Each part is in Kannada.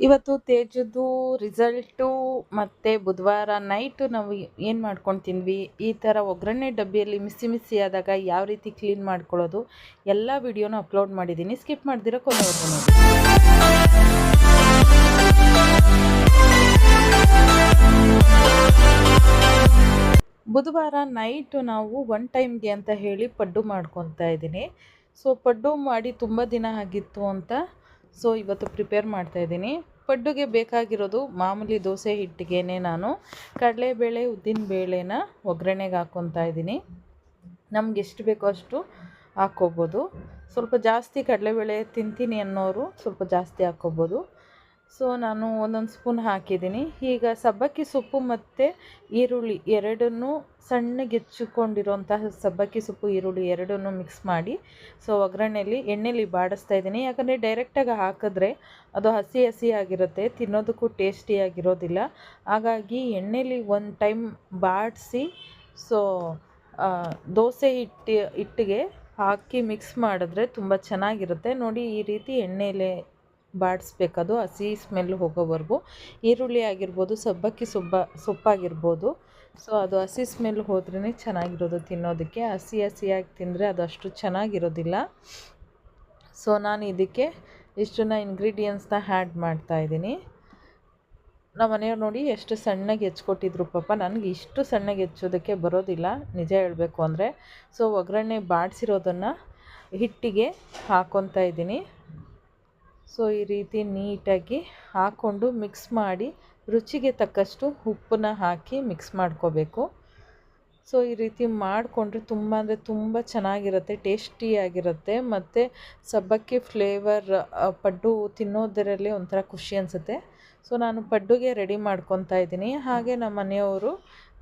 ಇವತ್ತು ತೇಜದ್ದು ರಿಸಲ್ಟು ಮತ್ತು ಬುಧವಾರ ನೈಟು ನಾವು ಏನು ಮಾಡ್ಕೊಂಡು ಈ ಥರ ಒಗ್ಗರಣೆ ಡಬ್ಬಿಯಲ್ಲಿ ಮಿಸ್ಸಿ ಮಿಸ್ಸಿ ಆದಾಗ ಯಾವ ರೀತಿ ಕ್ಲೀನ್ ಮಾಡ್ಕೊಳ್ಳೋದು? ಎಲ್ಲ ವಿಡಿಯೋನ ಅಪ್ಲೋಡ್ ಮಾಡಿದ್ದೀನಿ. ಸ್ಕಿಪ್ ಮಾಡ್ದಿರೋ ಕೊನೆವರೆಗೂ ಬುಧವಾರ ನೈಟು ನಾವು ಒನ್ ಟೈಮ್ಗೆ ಅಂತ ಹೇಳಿ ಪಡ್ಡು ಮಾಡ್ಕೊತಾ ಇದ್ದೀನಿ. ಸೊ ಪಡ್ಡು ಮಾಡಿ ತುಂಬ ದಿನ ಆಗಿತ್ತು ಅಂತ ಸೊ ಇವತ್ತು ಪ್ರಿಪೇರ್ ಮಾಡ್ತಾ ಇದ್ದೀನಿ. ಪಡ್ಡುಗೆ ಬೇಕಾಗಿರೋದು ಮಾಮೂಲಿ ದೋಸೆ ಹಿಟ್ಟಿಗೆ ನಾನು. ಕಡಲೆಬೇಳೆ, ಉದ್ದಿನ ಬೇಳೆನ ಒಗ್ಗರಣೆಗೆ ಹಾಕ್ಕೊತಾ ಇದ್ದೀನಿ. ನಮ್ಗೆ ಎಷ್ಟು ಬೇಕೋ ಅಷ್ಟು ಹಾಕ್ಕೋಬೋದು. ಸ್ವಲ್ಪ ಜಾಸ್ತಿ ಕಡಲೆಬೇಳೆ ತಿಂತೀನಿ ಅನ್ನೋರು ಸ್ವಲ್ಪ ಜಾಸ್ತಿ ಹಾಕ್ಕೋಬೋದು. ಸೊ ನಾನು ಒಂದೊಂದು ಸ್ಪೂನ್ ಹಾಕಿದ್ದೀನಿ. ಈಗ ಸಬ್ಬಕ್ಕಿ ಸೊಪ್ಪು ಮತ್ತು ಈರುಳ್ಳಿ ಎರಡನ್ನೂ ಸಣ್ಣಗೆ ಸಬ್ಬಕ್ಕಿ ಸೊಪ್ಪು, ಈರುಳ್ಳಿ ಎರಡನ್ನೂ ಮಿಕ್ಸ್ ಮಾಡಿ. ಸೊ ಒಗ್ಗರಣೆಯಲ್ಲಿ ಎಣ್ಣೆಲಿ ಬಾಡಿಸ್ತಾ ಇದ್ದೀನಿ. ಯಾಕಂದರೆ ಡೈರೆಕ್ಟಾಗಿ ಹಾಕಿದ್ರೆ ಅದು ಹಸಿ ಹಸಿ ಆಗಿರುತ್ತೆ, ತಿನ್ನೋದಕ್ಕೂ ಟೇಸ್ಟಿಯಾಗಿರೋದಿಲ್ಲ ಹಾಗಾಗಿ ಎಣ್ಣೆಲಿ ಒಂದು ಟೈಮ್ ಬಾಡಿಸಿ ಸೊ ದೋಸೆ ಹಿಟ್ಟು, ಹಿಟ್ಟಿಗೆ ಹಾಕಿ ಮಿಕ್ಸ್ ಮಾಡಿದ್ರೆ ತುಂಬ ಚೆನ್ನಾಗಿರುತ್ತೆ. ನೋಡಿ ಈ ರೀತಿ ಎಣ್ಣೆಲೆ ಬಾಡಿಸ್ಬೇಕದು, ಹಸಿ ಸ್ಮೆಲ್ ಹೋಗೋವರೆಗೂ. ಈರುಳ್ಳಿ ಆಗಿರ್ಬೋದು, ಸಬ್ಬಕ್ಕಿ ಸೊಬ್ಬ, ಸೊಪ್ಪಾಗಿರ್ಬೋದು. ಸೊ ಅದು ಹಸಿ ಸ್ಮೆಲ್ ಹೋದ್ರೇ ಚೆನ್ನಾಗಿರೋದು ತಿನ್ನೋದಕ್ಕೆ. ಹಸಿ ಹಸಿಯಾಗಿ ತಿಂದರೆ ಅದು ಅಷ್ಟು ಚೆನ್ನಾಗಿರೋದಿಲ್ಲ. ಸೊ ನಾನು ಇದಕ್ಕೆ ಇಷ್ಟನ್ನ ಇಂಗ್ರೀಡಿಯೆಂಟ್ಸ್ನ ಆ್ಯಡ್ ಮಾಡ್ತಾಯಿದ್ದೀನಿ ನಮ್ಮ ಮನೆಯವ್ರು ನೋಡಿ ಎಷ್ಟು ಸಣ್ಣಗೆ ಹೆಚ್ಕೊಟ್ಟಿದ್ರು ಪಾಪ. ನನಗೆ ಇಷ್ಟು ಸಣ್ಣಗೆ ಹೆಚ್ಚೋದಕ್ಕೆ ಬರೋದಿಲ್ಲ. ನಿಜ ಹೇಳಬೇಕು ಅಂದರೆ. ಸೊ ಒಗ್ಗರಣೆ ಬಾಡಿಸಿರೋದನ್ನು ಹಿಟ್ಟಿಗೆ ಹಾಕ್ಕೊತಾ ಇದ್ದೀನಿ. ಸೊ, ಈ ರೀತಿ ನೀಟಾಗಿ ಹಾಕ್ಕೊಂಡು ಮಿಕ್ಸ್ ಮಾಡಿ ರುಚಿಗೆ ತಕ್ಕಷ್ಟು ಉಪ್ಪನ್ನ ಹಾಕಿ ಮಿಕ್ಸ್ ಮಾಡ್ಕೋಬೇಕು. ಸೊ, ಈ ರೀತಿ ಮಾಡಿಕೊಂಡ್ರೆ ತುಂಬ ಅಂದರೆ ತುಂಬ ಚೆನ್ನಾಗಿರುತ್ತೆ, ಟೇಸ್ಟಿಯಾಗಿರುತ್ತೆ, ಮತ್ತು ಸಬ್ಬಕ್ಕಿ ಫ್ಲೇವರ್ ಪಡ್ಡು ತಿನ್ನೋದರಲ್ಲಿ ಒಂಥರ ಖುಷಿ ಅನಿಸುತ್ತೆ. ಸೊ, ನಾನು ಪಡ್ಡುಗೆ ರೆಡಿ ಮಾಡ್ಕೊತಾ ಇದ್ದೀನಿ. ಹಾಗೆ ನಮ್ಮ ಮನೆಯವರು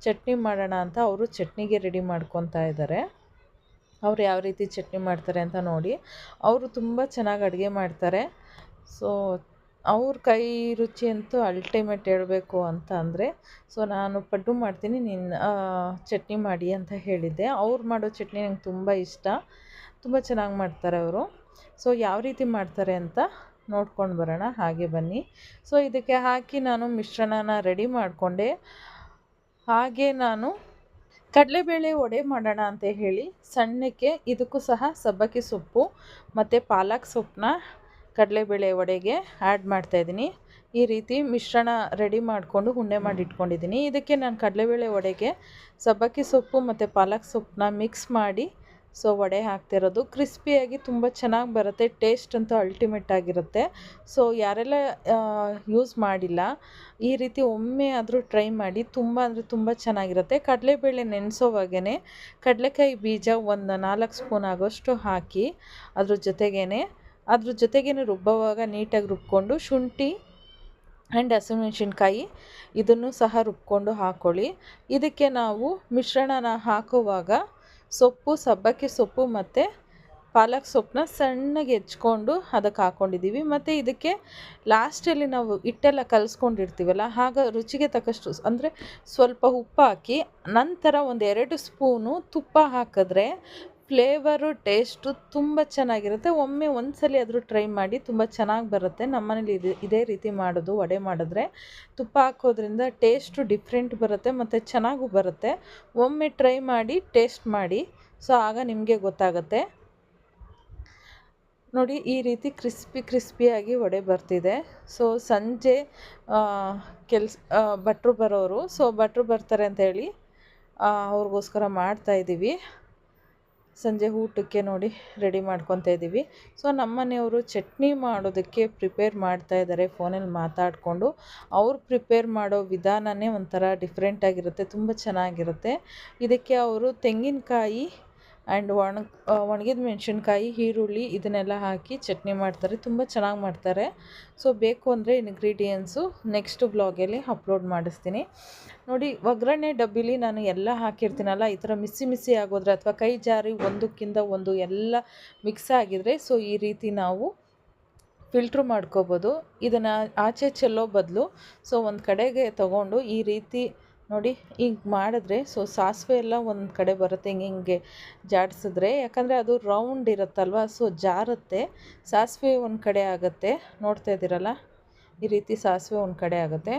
ಚಟ್ನಿ ಮಾಡೋಣ ಅಂತ ಅವರು ಚಟ್ನಿಗೆ ರೆಡಿ ಮಾಡ್ಕೊತಾ ಇದ್ದಾರೆ. ಅವ್ರು ಯಾವ ರೀತಿ ಚಟ್ನಿ ಮಾಡ್ತಾರೆ ಅಂತ ನೋಡಿ. ಅವರು ತುಂಬ ಚೆನ್ನಾಗಿ ಅಡುಗೆ ಮಾಡ್ತಾರೆ. ಸೊ ಅವ್ರ ಕೈ ರುಚಿ ಅಂತೂ ಅಲ್ಟಿಮೇಟ್ ಹೇಳಬೇಕು ಅಂತ ಅಂದರೆ ಸೊ ನಾನು ಪಡ್ಡು ಮಾಡ್ತೀನಿ ನಿನ್ನ ಚಟ್ನಿ ಮಾಡಿ ಅಂತ ಹೇಳಿದ್ದೆ. ಅವ್ರು ಮಾಡೋ ಚಟ್ನಿ ನಂಗೆ ತುಂಬ ಇಷ್ಟ. ತುಂಬ ಚೆನ್ನಾಗಿ ಮಾಡ್ತಾರೆ ಅವರು. ಸೊ ಯಾವ ರೀತಿ ಮಾಡ್ತಾರೆ ಅಂತ ನೋಡ್ಕೊಂಡು ಬರೋಣ, ಹಾಗೆ ಬನ್ನಿ. ಸೊ ಇದಕ್ಕೆ ಹಾಕಿ ನಾನು ಮಿಶ್ರಣನ ರೆಡಿ ಮಾಡಿಕೊಂಡೆ. ಹಾಗೆ ನಾನು ಕಡಲೆಬೇಳೆ ಒಡೆ ಮಾಡೋಣ ಅಂತ ಹೇಳಿ ಸಣ್ಣಕ್ಕೆ, ಇದಕ್ಕೂ ಸಹ ಸಬ್ಬಕ್ಕಿ ಸೊಪ್ಪು, ಮತ್ತು ಪಾಲಕ್ ಸೊಪ್ಪನ್ನ ಕಡಲೆಬೇಳೆ ವಡೆಗೆ ಆ್ಯಡ್ ಮಾಡ್ತಾಯಿದ್ದೀನಿ ಈ ರೀತಿ ಮಿಶ್ರಣ ರೆಡಿ ಮಾಡಿಕೊಂಡು ಉಂಡೆ ಮಾಡಿ ಇಟ್ಕೊಂಡಿದ್ದೀನಿ. ಇದಕ್ಕೆ ನಾನು ಕಡಲೆಬೇಳೆ ವಡೆಗೆ ಸಬ್ಬಕ್ಕಿ ಸೊಪ್ಪು ಮತ್ತು ಪಾಲಕ್ ಸೊಪ್ಪನ್ನ ಮಿಕ್ಸ್ ಮಾಡಿ ಸೊ ವಡೆ ಹಾಕ್ತಿರೋದು ಕ್ರಿಸ್ಪಿಯಾಗಿ ತುಂಬ ಚೆನ್ನಾಗಿ ಬರುತ್ತೆ ಟೇಸ್ಟ್ ಅಂತೂ ಅಲ್ಟಿಮೇಟ್ ಆಗಿರುತ್ತೆ. ಸೊ ಯಾರೆಲ್ಲ ಯೂಸ್ ಮಾಡಿಲ್ಲ, ಈ ರೀತಿ ಒಮ್ಮೆ ಆದರೂ ಟ್ರೈ ಮಾಡಿ, ತುಂಬ ಅಂದರೆ ತುಂಬ ಚೆನ್ನಾಗಿರುತ್ತೆ. ಕಡಲೆಬೇಳೆ ನೆನೆಸೋವಾಗೇ ಕಡಲೆಕಾಯಿ ಬೀಜ ಒಂದು ನಾಲ್ಕು ಸ್ಪೂನ್ ಆಗೋಷ್ಟು ಹಾಕಿ, ಅದ್ರ ಜೊತೆಗೇ ಅದ್ರ ಜೊತೆಗೇ ರುಬ್ಬೋವಾಗ ನೀಟಾಗಿ ರುಬ್ಕೊಂಡು ಶುಂಠಿ ಆ್ಯಂಡ್ ಹಸಿಮೆಣ್ಸಿನ್ಕಾಯಿ ಇದನ್ನು ಸಹ ರುಬ್ಕೊಂಡು ಹಾಕ್ಕೊಳ್ಳಿ ಇದಕ್ಕೆ ನಾವು ಮಿಶ್ರಣನ ಹಾಕುವಾಗ ಸೊಪ್ಪು, ಸಬ್ಬಕ್ಕಿ ಸೊಪ್ಪು ಮತ್ತು ಪಾಲಕ್ ಸೊಪ್ಪನ್ನ ಸಣ್ಣಗೆ ಹೆಚ್ಕೊಂಡು ಅದಕ್ಕೆ ಹಾಕ್ಕೊಂಡಿದ್ದೀವಿ ಮತ್ತು ಇದಕ್ಕೆ ಲಾಸ್ಟಲ್ಲಿ ನಾವು ಹಿಟ್ಟೆಲ್ಲ ಕಲಿಸ್ಕೊಂಡಿರ್ತೀವಲ್ಲ, ಆಗ ರುಚಿಗೆ ತಕ್ಕಷ್ಟು ಅಂದರೆ ಸ್ವಲ್ಪ ಉಪ್ಪು ಹಾಕಿ ನಂತರ ಒಂದು ಎರಡು ಸ್ಪೂನು ತುಪ್ಪ ಹಾಕಿದ್ರೆ ಫ್ಲೇವರು, ಟೇಸ್ಟು ತುಂಬ ಚೆನ್ನಾಗಿರುತ್ತೆ. ಒಮ್ಮೆ ಒಂದು ಸಲ ಆದರೂ ಟ್ರೈ ಮಾಡಿ ತುಂಬ ಚೆನ್ನಾಗಿ ಬರುತ್ತೆ. ನಮ್ಮನೇಲಿ ಇದು, ಇದೇ ರೀತಿ ಮಾಡೋದು, ವಡೆ ಮಾಡಿದ್ರೆ ತುಪ್ಪ ಹಾಕೋದ್ರಿಂದ ಟೇಸ್ಟು ಡಿಫ್ರೆಂಟ್ ಬರುತ್ತೆ ಮತ್ತು ಚೆನ್ನಾಗೂ ಬರುತ್ತೆ. ಒಮ್ಮೆ ಟ್ರೈ ಮಾಡಿ, ಟೇಸ್ಟ್ ಮಾಡಿ. ಸೊ, ಆಗ ನಿಮಗೆ ಗೊತ್ತಾಗುತ್ತೆ. ನೋಡಿ, ಈ ರೀತಿ ಕ್ರಿಸ್ಪಿ, ಕ್ರಿಸ್ಪಿಯಾಗಿ ವಡೆ ಬರ್ತಿದೆ. ಸೊ, ಸಂಜೆ ಕೆಲ್ಸ ಭಟ್ರು ಬರೋರು. ಸೊ, ಭಟ್ರು ಬರ್ತಾರೆ ಅಂತ ಹೇಳಿ ಅವ್ರಿಗೋಸ್ಕರ ಮಾಡ್ತಾಯಿದ್ದೀವಿ ಸಂಜೆ ಊಟಕ್ಕೆ ನೋಡಿ ರೆಡಿ ಮಾಡ್ಕೊತಾ ಇದ್ದೀವಿ. ಸೊ ನಮ್ಮ ಮನೆಯವರು ಚಟ್ನಿ ಮಾಡೋದಕ್ಕೆ ಪ್ರಿಪೇರ್ ಮಾಡ್ತಾ ಇದ್ದಾರೆ, ಫೋನಲ್ಲಿ ಮಾತಾಡಿಕೊಂಡು. ಅವ್ರು ಪ್ರಿಪೇರ್ ಮಾಡೋ ವಿಧಾನವೇ ಒಂಥರ ಡಿಫ್ರೆಂಟಾಗಿರುತ್ತೆ ತುಂಬ ಚೆನ್ನಾಗಿರುತ್ತೆ. ಇದಕ್ಕೆ ಅವರು ತೆಂಗಿನಕಾಯಿ ಆ್ಯಂಡ್ ಒಣ ಒಣಗಿದ ಮೆಣಸಿನ್ಕಾಯಿ, ಈರುಳ್ಳಿ ಇದನ್ನೆಲ್ಲ ಹಾಕಿ ಚಟ್ನಿ ಮಾಡ್ತಾರೆ. ತುಂಬ ಚೆನ್ನಾಗಿ ಮಾಡ್ತಾರೆ. ಸೊ, ಬೇಕು ಅಂದರೆ ಇನ್ಗ್ರೀಡಿಯೆಂಟ್ಸು ನೆಕ್ಸ್ಟ್ ಬ್ಲಾಗಲ್ಲಿ ಅಪ್ಲೋಡ್ ಮಾಡಿಸ್ತೀನಿ. ನೋಡಿ, ಒಗ್ಗರಣೆ ಡಬ್ಬಿಲಿ ನಾನು ಎಲ್ಲ ಹಾಕಿರ್ತೀನಲ್ಲ, ಈ ಥರ ಮಿಸ್ಸಿ ಮಿಸ್ಸಿ ಆಗೋದ್ರೆ ಅಥವಾ ಕೈ ಜಾರಿ ಒಂದಕ್ಕಿಂತ ಒಂದು ಎಲ್ಲ ಮಿಕ್ಸ್ ಆಗಿದ್ರೆ, ಸೊ, ಈ ರೀತಿ ನಾವು ಫಿಲ್ಟ್ರ್ ಮಾಡ್ಕೋಬೋದು. ಇದನ್ನು ಆಚೆ ಚೆಲ್ಲೋ ಬದಲು, ಸೊ, ಒಂದು ಕಡೆಗೆ ತಗೊಂಡು ಈ ರೀತಿ ನೋಡಿ ಹಿಂಗೆ ಮಾಡಿದ್ರೆ ಸೊ ಸಾಸಿವೆ ಎಲ್ಲ ಒಂದು ಕಡೆ ಬರುತ್ತೆ, ಹಿಂಗೆ ಹಿಂಗೆ ಜಾಡಿಸಿದ್ರೆ. ಯಾಕಂದರೆ ಅದು ರೌಂಡ್ ಇರುತ್ತಲ್ವ ಸೊ ಜಾರುತ್ತೆ. ಸಾಸಿವೆ ಒಂದು ಕಡೆ ಆಗುತ್ತೆ. ನೋಡ್ತಾ ಇದ್ದೀರಲ್ಲ? ಈ ರೀತಿ ಸಾಸಿವೆ ಒಂದು ಕಡೆ ಆಗುತ್ತೆ.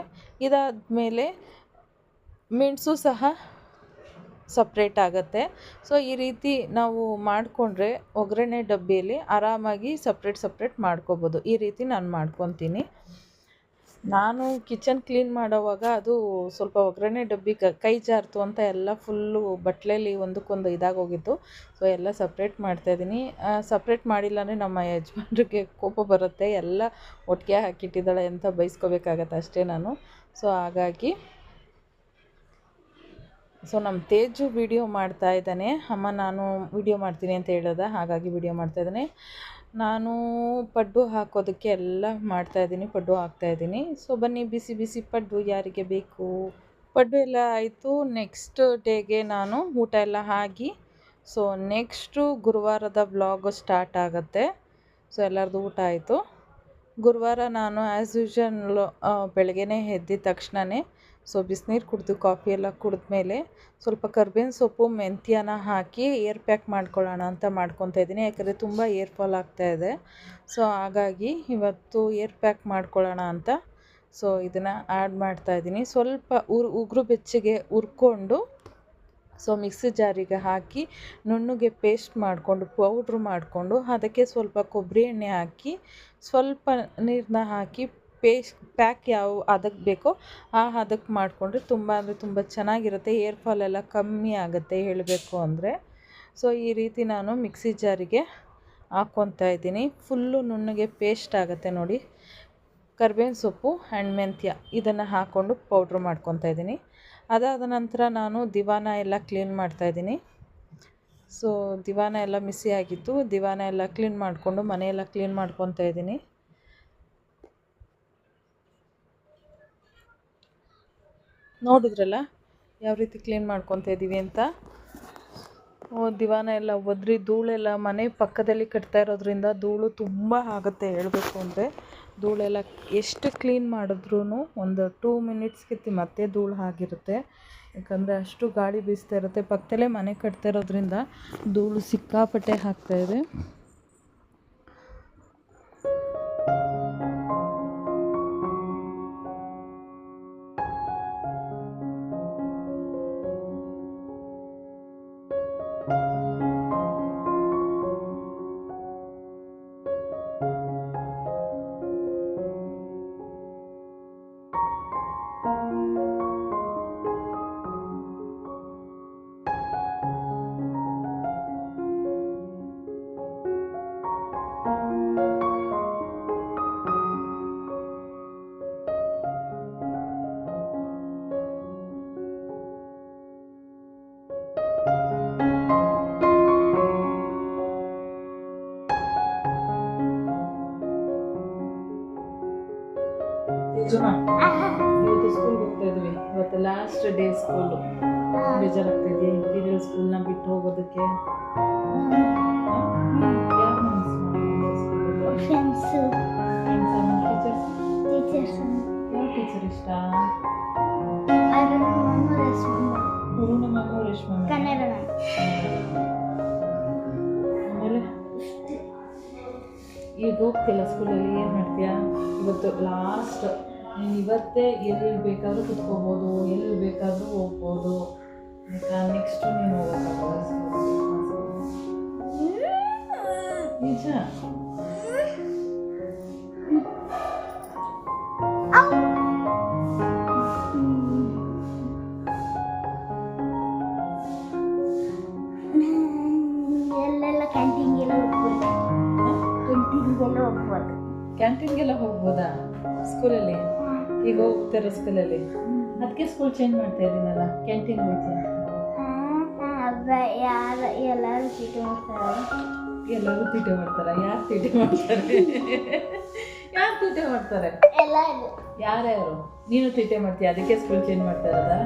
ಇದಾದ ಮೇಲೆ ಮೆಣಸು ಸಹ ಸಪ್ರೇಟ್ ಆಗುತ್ತೆ. ಸೊ ಈ ರೀತಿ ನಾವು ಮಾಡಿಕೊಂಡ್ರೆ ಒಗ್ಗರಣೆ ಡಬ್ಬಿಯಲ್ಲಿ ಆರಾಮಾಗಿ ಸಪ್ರೇಟ್ ಸಪ್ರೇಟ್ ಮಾಡ್ಕೋಬೋದು. ಈ ರೀತಿ ನಾನು ಮಾಡ್ಕೊತೀನಿ. ನಾನು ಕಿಚನ್ ಕ್ಲೀನ್ ಮಾಡೋವಾಗ ಅದು ಸ್ವಲ್ಪ ಒಗ್ಗರಣೆ ಡಬ್ಬಿ, ಕೈ ಜಾರ್ತು ಅಂತ ಎಲ್ಲ ಫುಲ್ಲು ಬಟ್ಲಲ್ಲಿ ಒಂದಕ್ಕೊಂದು ಇದಾಗೋಗಿತ್ತು ಸೊ ಎಲ್ಲ ಸಪ್ರೇಟ್ ಮಾಡ್ತಾಯಿದ್ದೀನಿ ಸಪ್ರೇಟ್ ಮಾಡಿಲ್ಲ ಅಂದರೆ ನಮ್ಮ ಯಜಮಾನ್ರಿಗೆ ಕೋಪ ಬರುತ್ತೆ. ಎಲ್ಲ ಒಟ್ಟಿಗೆ ಹಾಕಿಟ್ಟಿದ್ದಾಳೆ ಅಂತ ಬೈಸ್ಕೋಬೇಕಾಗತ್ತೆ ಅಷ್ಟೇ ನಾನು. ಸೊ ಹಾಗಾಗಿ ಸೊ ನಮ್ಮ ತೇಜು ವಿಡಿಯೋ ಮಾಡ್ತಾ ಇದ್ದಾನೆ. ಅಮ್ಮ, ನಾನು ವಿಡಿಯೋ ಮಾಡ್ತೀನಿ ಅಂತ ಹೇಳೋದ. ಹಾಗಾಗಿ ವಿಡಿಯೋ ಮಾಡ್ತಾ ಇದ್ದಾನೆ. ನಾನು ಪಡ್ಡು ಹಾಕೋದಕ್ಕೆ ಎಲ್ಲ ಮಾಡ್ತಾಯಿದ್ದೀನಿ ಪಡ್ಡು ಹಾಕ್ತಾಯಿದ್ದೀನಿ ಸೊ ಬನ್ನಿ, ಬಿಸಿ ಬಿಸಿ ಪಡ್ಡು ಯಾರಿಗೆ ಬೇಕು? ಪಡ್ಡು ಎಲ್ಲ ಆಯಿತು. ನೆಕ್ಸ್ಟ್ ಡೇಗೆ ನಾನು ಊಟ ಎಲ್ಲ ಆಗಿ ಸೊ ನೆಕ್ಸ್ಟು ಗುರುವಾರದ ವ್ಲಾಗ್ ಸ್ಟಾರ್ಟ್ ಆಗುತ್ತೆ. ಸೊ ಎಲ್ಲರದು ಊಟ ಆಯಿತು. ಗುರುವಾರ ನಾನು ಆ್ಯಸ್ ಯೂಶಲ್ ಬೆಳಗ್ಗೆನೇ ಎದ್ದಿದ ತಕ್ಷಣವೇ ಸೊ ಬಿಸಿನೀರು ಕುಡಿದು ಕಾಫಿ ಎಲ್ಲ ಕುಡಿದ್ಮೇಲೆ ಸ್ವಲ್ಪ ಕರ್ಬೇವಿನ ಸೊಪ್ಪು, ಮೆಂತ್ಯನ ಹಾಕಿ ಏರ್ ಪ್ಯಾಕ್ ಮಾಡ್ಕೊಳ್ಳೋಣ ಅಂತ ಮಾಡ್ಕೊತಾ ಇದ್ದೀನಿ. ಯಾಕಂದರೆ ತುಂಬ ಏರ್ ಫಾಲ್ ಆಗ್ತಾ ಇದೆ. ಸೊ ಹಾಗಾಗಿ ಇವತ್ತು ಏರ್ ಪ್ಯಾಕ್ ಮಾಡ್ಕೊಳ್ಳೋಣ ಅಂತ ಸೊ ಇದನ್ನು ಆ್ಯಡ್ ಮಾಡ್ತಾಯಿದ್ದೀನಿ ಸ್ವಲ್ಪ ಉರ್, ಉಗುರು ಬೆಚ್ಚಗೆ ಉರ್ಕೊಂಡು ಸೊ ಮಿಕ್ಸಿ ಜಾರಿಗೆ ಹಾಕಿ ನುಣ್ಣಗೆ ಪೇಸ್ಟ್ ಮಾಡಿಕೊಂಡು ಪೌಡ್ರ್ ಮಾಡಿಕೊಂಡು, ಅದಕ್ಕೆ ಸ್ವಲ್ಪ ಕೊಬ್ಬರಿ ಎಣ್ಣೆ ಹಾಕಿ ಸ್ವಲ್ಪ ನೀರನ್ನ ಹಾಕಿ ಪೇಸ್ಟ್ ಪ್ಯಾಕ್ ಯಾವ ಅದಕ್ಕೆ ಬೇಕೋ ಆ ಅದಕ್ಕೆ ಮಾಡಿಕೊಂಡ್ರೆ ತುಂಬ ಅಂದರೆ ತುಂಬ ಚೆನ್ನಾಗಿರುತ್ತೆ. ಏರ್ ಫಾಲ್ ಎಲ್ಲ ಕಮ್ಮಿ ಆಗುತ್ತೆ ಹೇಳಬೇಕು ಅಂದರೆ. ಸೊ, ಈ ರೀತಿ ನಾನು ಮಿಕ್ಸಿ ಜಾರಿಗೆ ಹಾಕ್ಕೊತಾ ಇದ್ದೀನಿ. ಫುಲ್ಲು ನುಣ್ಣಗೆ ಪೇಸ್ಟ್ ಆಗುತ್ತೆ ನೋಡಿ. ಕರ್ಬೇವಿನ ಸೊಪ್ಪು ಆ್ಯಂಡ್ ಮೆಂತ್ಯ ಇದನ್ನು ಹಾಕ್ಕೊಂಡು ಪೌಡ್ರ್ ಮಾಡ್ಕೊತಾ ಇದ್ದೀನಿ. ಅದಾದ ನಂತರ ನಾನು ದಿವಾನ ಎಲ್ಲ ಕ್ಲೀನ್ ಮಾಡ್ತಾ ಇದ್ದೀನಿ. ಸೊ, ದಿವಾನ ಎಲ್ಲ ಮಿಸ್ಸಿ ಆಗಿತ್ತು ದಿವಾನ ಎಲ್ಲ ಕ್ಲೀನ್ ಮಾಡಿಕೊಂಡು ಮನೆಯೆಲ್ಲ ಕ್ಲೀನ್ ಮಾಡ್ಕೊತಾ ಇದ್ದೀನಿ. ನೋಡಿದ್ರಲ್ಲ? ಯಾವ ರೀತಿ ಕ್ಲೀನ್ ಮಾಡ್ಕೊತಾ ಇದ್ದೀವಿ ಅಂತ? ದಿವಾನ ಎಲ್ಲ ಒದ್ರಿ, ಧೂಳೆಲ್ಲ ಮನೆ ಪಕ್ಕದಲ್ಲಿ ಕಟ್ತಾ ಇರೋದ್ರಿಂದ ಧೂಳು ತುಂಬ ಆಗುತ್ತೆ ಹೇಳಬೇಕು ಅಂದರೆ. ಧೂಳೆಲ್ಲ ಎಷ್ಟು ಕ್ಲೀನ್ ಮಾಡಿದ್ರೂ ಒಂದು ಟೂ ಮಿನಿಟ್ಸ್ಗೆ ಮತ್ತೆ ಧೂಳು ಆಗಿರುತ್ತೆ. ಯಾಕಂದರೆ ಅಷ್ಟು ಗಾಳಿ ಬೀಸ್ತಾ ಇರುತ್ತೆ. ಪಕ್ಕದಲ್ಲೇ ಮನೆ ಕಟ್ತಾ ಇರೋದ್ರಿಂದ ಧೂಳು ಸಿಕ್ಕಾಪಟ್ಟೆ ಹಾಕ್ತಾಯಿದೆ ಇವತ್ತು ಸ್ಕೂಲ್ಗೆ ಹೋಗ್ತಾ ಇದ್ವಿ. ಇವತ್ತು ಲಾಸ್ಟ್ ಡೇ ಸ್ಕೂಲು ಬೇಜಾರಾಗ್ತಿದೆ ಇಂಟೀರಿಯರ್ ಸ್ಕೂಲ್ನ ಬಿಟ್ಟು ಹೋಗೋದಕ್ಕೆ? ಟೀಚರ್ ಇಷ್ಟ? ರೇಷ್ಮಾ ಆಮೇಲೆ? ಈಗ ಹೋಗ್ತಿಲ್ಲ ಸ್ಕೂಲಲ್ಲಿ ಏನು ಮಾಡ್ತೀಯಾ? ಇವತ್ತು ಲಾಸ್ಟ್ ನೀನು ಇವತ್ತೇ ಎಲ್ಲಿ ಬೇಕಾದರೂ ಕುತ್ಕೋಬೋದು ಎಲ್ಲಿ ಬೇಕಾದರೂ ಹೋಗ್ಬೋದು. ಆಯಿತಾ? ನೆಕ್ಸ್ಟು ನೀನು ಹೋಗೋಕ್ಕಾಗಲ್ಲ. ನಿಜ? ಕ್ಯಾಂಟೀನ್ಗೆಲ್ಲ ಹೋಗ್ಬೋದಾ? ಸ್ಕೂಲಲ್ಲಿ ಈಗ ಹೋಗ್ತಿರೋ ಸ್ಕೂಲಲ್ಲಿ? ಅದಕ್ಕೆ ಸ್ಕೂಲ್ ಚೇಂಜ್ ಮಾಡ್ತಾ ಇದ್ದೀನಲ್ಲ ಕ್ಯಾಂಟೀನ್ ಯಾರು ಎಲ್ಲರೂ ಚೀಟಿ ಮಾಡ್ತಾರೆ. ಎಲ್ಲರೂ ತೀಟೆ ಮಾಡ್ತಾರ? ಯಾರು ತೀಟೆ ಮಾಡ್ತಾರೆ? ಯಾರು ತೀಟೆ ಮಾಡ್ತಾರೆ? ಯಾರ್ಯಾರು? ನೀನು ತೀಟೆ ಮಾಡ್ತೀಯ ಅದಕ್ಕೆ ಸ್ಕೂಲ್ ಚೇಂಜ್ ಮಾಡ್ತಾ ಇರೋದಾ?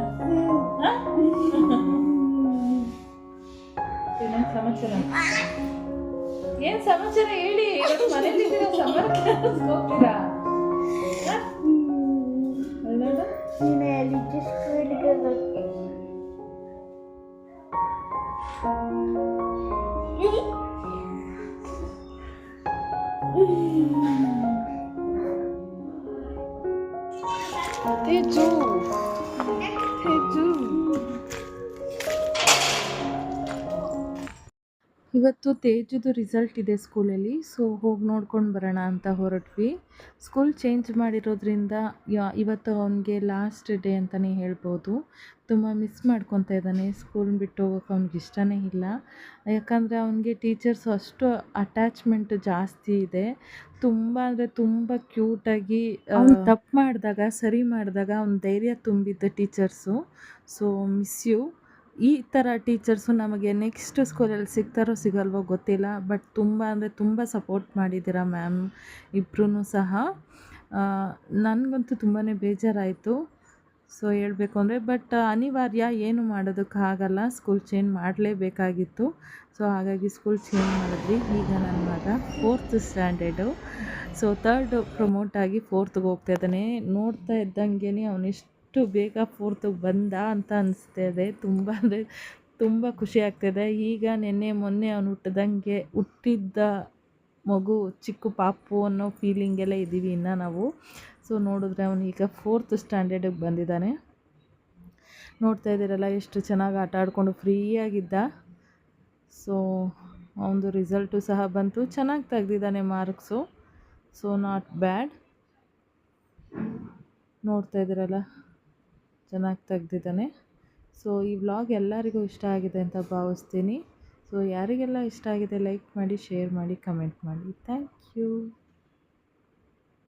ಸಮಾಚಾರ? ಏನ್ ಸಮಾಚಾರ ಹೇಳಿ? ಇವತ್ತು ಮನೇಲಿದ್ದೀರಾ ಸಮರ್ ಹೋಗ್ತೀರಾ? ಅಲ್ಲಲ್ಲ? ನೀನು ಎಲ್ಲಿದ್ದು ಸ್ಕೂಲ್ಗೆ ಹೋಗ್ಬೇಕು ತೇಜು ಇವತ್ತು ತೇಜದು ರಿಸಲ್ಟ್ ಇದೆ ಸ್ಕೂಲಲ್ಲಿ ಸೊ ಹೋಗಿ ನೋಡ್ಕೊಂಡು ಬರೋಣ ಅಂತ ಹೊರಟ್ವಿ. ಸ್ಕೂಲ್ ಚೇಂಜ್ ಮಾಡಿರೋದ್ರಿಂದ ಇವತ್ತು ಅವನಿಗೆ ಲಾಸ್ಟ್ ಡೇ ಅಂತಲೇ ಹೇಳ್ಬೋದು. ತುಂಬ ಮಿಸ್ ಮಾಡ್ಕೊತಾ ಇದ್ದಾನೆ ಸ್ಕೂಲ್ ಬಿಟ್ಟು ಹೋಗೋಕೆ ಅವ್ನಿಗೆ ಇಷ್ಟನೇ ಇಲ್ಲ. ಯಾಕಂದರೆ ಅವನಿಗೆ ಟೀಚರ್ಸ್ ಅಷ್ಟು ಅಟ್ಯಾಚ್ಮೆಂಟ್ ಜಾಸ್ತಿ ಇದೆ. ತುಂಬ ಅಂದರೆ ತುಂಬ ಕ್ಯೂಟಾಗಿ ತಪ್ಪು ಮಾಡಿದಾಗ, ಸರಿ ಮಾಡಿದಾಗ ಅವ್ನ ಧೈರ್ಯ ತುಂಬಿದ್ದ ಟೀಚರ್ಸು ಸೊ ಮಿಸ್ ಯು ಈ ಥರ ಟೀಚರ್ಸು ನಮಗೆ ನೆಕ್ಸ್ಟ್ ಸ್ಕೂಲಲ್ಲಿ ಸಿಗ್ತಾರೋ ಸಿಗಲ್ವೋ ಗೊತ್ತಿಲ್ಲ, ಬಟ್ ತುಂಬ ಅಂದರೆ ತುಂಬ ಸಪೋರ್ಟ್ ಮಾಡಿದ್ದೀರ ಮ್ಯಾಮ್ ಇಬ್ಬರೂ ಸಹ. ನನಗಂತೂ ತುಂಬಾ ಬೇಜಾರಾಯಿತು. ಸೊ ಹೇಳಬೇಕು ಅಂದರೆ, ಬಟ್ ಅನಿವಾರ್ಯ ಏನು ಮಾಡೋದಕ್ಕಾಗಲ್ಲ ಸ್ಕೂಲ್ ಚೇಂಜ್ ಮಾಡಲೇಬೇಕಾಗಿತ್ತು. ಸೊ ಹಾಗಾಗಿ ಸ್ಕೂಲ್ ಚೇಂಜ್ ಮಾಡಿದ್ವಿ. ಈಗ ನನ್ನ ಮಗ fourth standard. So third promote ಆಗಿ ಫೋರ್ತ್ಗೆ ಹೋಗ್ತಾ ಇದ್ದಾನೆ. ನೋಡ್ತಾ ಇದ್ದಂಗೆ ಅವನೆಷ್ಟು ಬೇಗ ಫೋರ್ತಿಗೆ ಬಂದ ಅಂತ ಅನಿಸ್ತಾ ಇದೆ. ತುಂಬ ಅಂದರೆ ತುಂಬ ಖುಷಿ ಆಗ್ತಿದೆ ಈಗ ನಿನ್ನೆ ಮೊನ್ನೆ ಅವನು ಹುಟ್ಟಿದಂಗೆ ಹುಟ್ಟಿದ್ದ ಮಗು ಚಿಕ್ಕ ಪಾಪು ಅನ್ನೋ ಫೀಲಿಂಗೆಲ್ಲ ಇದ್ದೀವಿ ಇನ್ನು ನಾವು. ಸೊ ನೋಡಿದ್ರೆ ಅವನು ಈಗ ಫೋರ್ತ್ ಸ್ಟ್ಯಾಂಡರ್ಡಿಗೆ ಬಂದಿದ್ದಾನೆ. ನೋಡ್ತಾ ಇದ್ದೀರಲ್ಲ ಎಷ್ಟು ಚೆನ್ನಾಗಿ ಆಟ ಆಡಿಕೊಂಡು ಫ್ರೀಯಾಗಿದ್ದ ಸೊ ಅವನದು ರಿಸಲ್ಟು ಸಹ ಬಂತು. ಚೆನ್ನಾಗಿ ತೆಗೆದಿದ್ದಾನೆ ಮಾರ್ಕ್ಸು ಸೊ ನಾಟ್ ಬ್ಯಾಡ್ ನೋಡ್ತಾ ಇದ್ದೀರಲ್ಲ. ಚೆನ್ನಾಗಿ ತೆಗ್ದಿದ್ದಾನೆ. ಸೊ ಈ ವ್ಲಾಗ್ ಎಲ್ಲರಿಗೂ ಇಷ್ಟ ಆಗಿದೆ ಅಂತ ಭಾವಿಸ್ತೀನಿ. ಸೊ ಯಾರಿಗೆಲ್ಲ ಇಷ್ಟ ಆಗಿದೆ ಲೈಕ್ ಮಾಡಿ ಶೇರ್ ಮಾಡಿ ಕಮೆಂಟ್ ಮಾಡಿ. Thank you